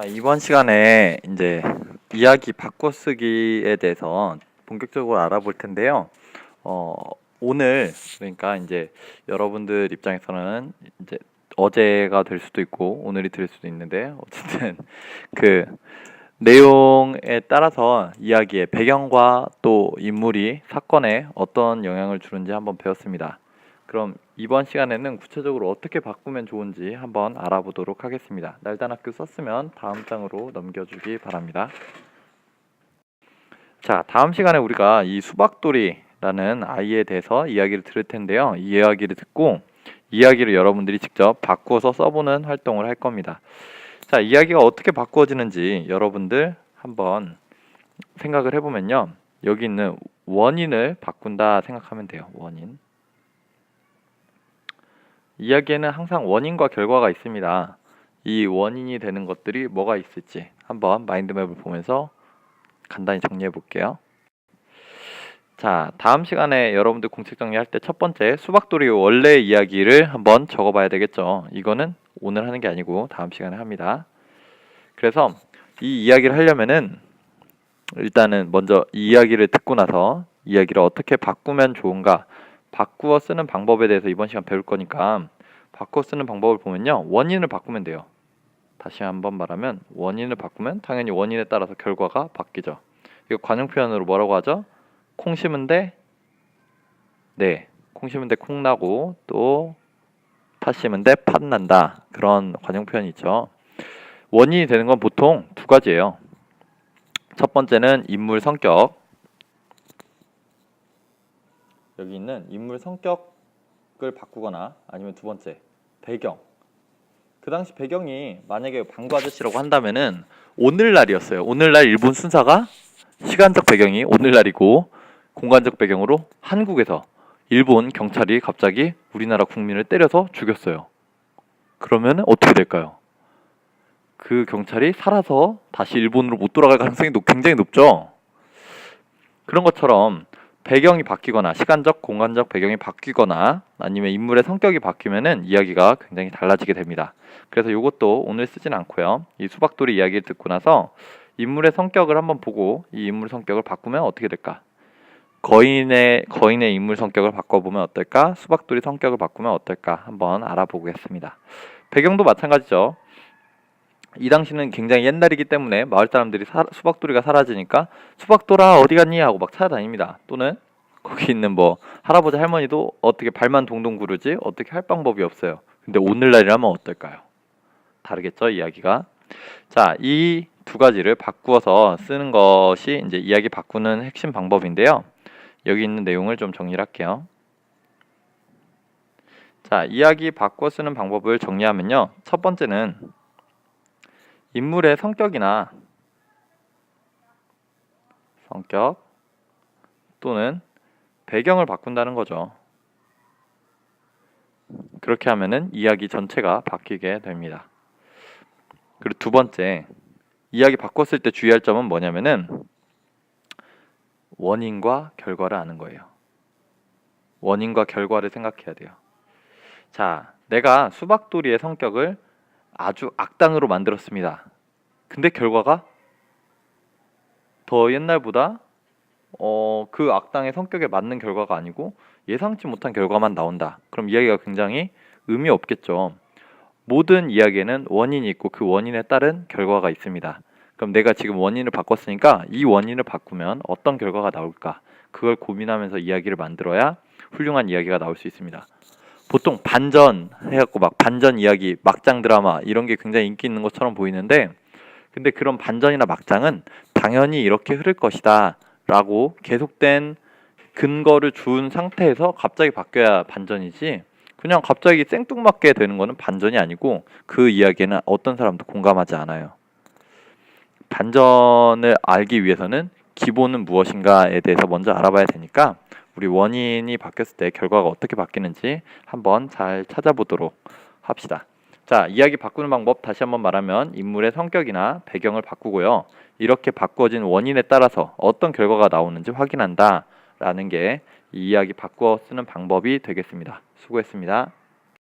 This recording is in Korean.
자, 이번 시간에 이제 이야기 바꿔쓰기에 대해서 본격적으로 알아볼 텐데요. 어, 오늘 그러니까 이제 여러분들 입장에서는 이제 어제가 될 수도 있고 오늘이 될 수도 있는데 어쨌든 그 내용에 따라서 이야기의 배경과 또 인물이 사건에 어떤 영향을 주는지 한번 배웠습니다. 그럼 이번 시간에는 구체적으로 어떻게 바꾸면 좋은지 한번 알아보도록 하겠습니다. 날단학교 썼으면 다음 장으로 넘겨주기 바랍니다. 자, 다음 시간에 우리가 이 수박돌이라는 아이에 대해서 이야기를 들을 텐데요. 이 이야기를 듣고 이야기를 여러분들이 직접 바꾸어서 써보는 활동을 할 겁니다. 자, 이야기가 어떻게 바꾸어지는지 여러분들 한번 생각을 해보면요. 여기 있는 원인을 바꾼다 생각하면 돼요. 원인. 이야기에는 항상 원인과 결과가 있습니다. 이 원인이 되는 것들이 뭐가 있을지 한번 마인드맵을 보면서 간단히 정리해 볼게요. 자, 다음 시간에 여러분들 공책 정리할 때 첫 번째 수박돌이 원래 이야기를 한번 적어 봐야 되겠죠. 이거는 오늘 하는 게 아니고 다음 시간에 합니다. 그래서 이 이야기를 하려면은 일단은 먼저 이 이야기를 듣고 나서 이야기를 어떻게 바꾸면 좋은가 바꾸어 쓰는 방법에 대해서 이번 시간 배울 거니까 바꾸어 쓰는 방법을 보면요 원인을 바꾸면 돼요. 다시 한번 말하면 원인을 바꾸면 당연히 원인에 따라서 결과가 바뀌죠. 이거 관용 표현으로 뭐라고 하죠? 콩 심은데 네, 콩 심은데 콩 나고 또 팥 심은데 팥 난다 그런 관용 표현이 있죠. 원인이 되는 건 보통 두 가지예요. 첫 번째는 인물 성격. 여기 있는 인물 성격 을 바꾸거나 아니면 두 번째 배경. 그 당시 배경이 만약에 방구 아저씨라고 한다면은 오늘날이었어요. 오늘날 일본 순사가 시간적 배경이 오늘날이고 공간적 배경으로 한국에서 일본 경찰이 갑자기 우리나라 국민을 때려서 죽였어요. 그러면 어떻게 될까요? 그 경찰이 살아서 다시 일본으로 못 돌아갈 가능성이 높- 굉장히 높죠. 그런 것처럼 배경이 바뀌거나 시간적, 공간적 배경이 바뀌거나 아니면 인물의 성격이 바뀌면은 이야기가 굉장히 달라지게 됩니다. 그래서 이것도 오늘 쓰진 않고요. 이 수박돌이 이야기를 듣고 나서 인물의 성격을 한번 보고 이 인물 성격을 바꾸면 어떻게 될까? 거인의 거인의 인물 성격을 바꿔보면 어떨까? 수박돌이 성격을 바꾸면 어떨까? 한번 알아보겠습니다. 배경도 마찬가지죠. 이 당시는 굉장히 옛날이기 때문에 마을 사람들이 사- 수박돌이가 사라지니까 수박돌아 어디 갔니 하고 막 찾아다닙니다. 또는 거기 있는 뭐 할아버지 할머니도 어떻게 발만 동동 구르지 어떻게 할 방법이 없어요. 근데 오늘날이라면 어떨까요? 다르겠죠 이야기가. 자, 이 두 가지를 바꾸어서 쓰는 것이 이제 이야기 바꾸는 핵심 방법인데요. 여기 있는 내용을 좀 정리를 할게요. 자, 이야기 바꿔 쓰는 방법을 정리하면요. 첫 번째는 인물의 성격이나 성격 또는 배경을 바꾼다는 거죠. 그렇게 하면은 이야기 전체가 바뀌게 됩니다. 그리고 두 번째, 이야기 바꿨을 때 주의할 점은 뭐냐면은 원인과 결과를 아는 거예요. 원인과 결과를 생각해야 돼요. 자, 내가 수박돌이의 성격을 아주 악당으로 만들었습니다. 근데 결과가 더 옛날보다 어, 그 악당의 성격에 맞는 결과가 아니고 예상치 못한 결과만 나온다. 그럼 이야기가 굉장히 의미 없겠죠. 모든 이야기에는 원인이 있고 그 원인에 따른 결과가 있습니다. 그럼 내가 지금 원인을 바꿨으니까 이 원인을 바꾸면 어떤 결과가 나올까? 그걸 고민하면서 이야기를 만들어야 훌륭한 이야기가 나올 수 있습니다. 보통 반전 해갖고 막 반전 이야기, 막장 드라마 이런 게 굉장히 인기 있는 것처럼 보이는데 근데 그런 반전이나 막장은 당연히 이렇게 흐를 것이다 라고 계속된 근거를 준 상태에서 갑자기 바뀌어야 반전이지 그냥 갑자기 생뚱맞게 되는 거는 반전이 아니고 그 이야기에는 어떤 사람도 공감하지 않아요. 반전을 알기 위해서는 기본은 무엇인가에 대해서 먼저 알아봐야 되니까 우리 원인이 바뀌었을 때 결과가 어떻게 바뀌는지 한번 잘 찾아보도록 합시다. 자, 이야기 바꾸는 방법 다시 한번 말하면 인물의 성격이나 배경을 바꾸고요. 이렇게 바꿔진 원인에 따라서 어떤 결과가 나오는지 확인한다 라는 게 이 이야기 바꾸어 쓰는 방법이 되겠습니다. 수고했습니다.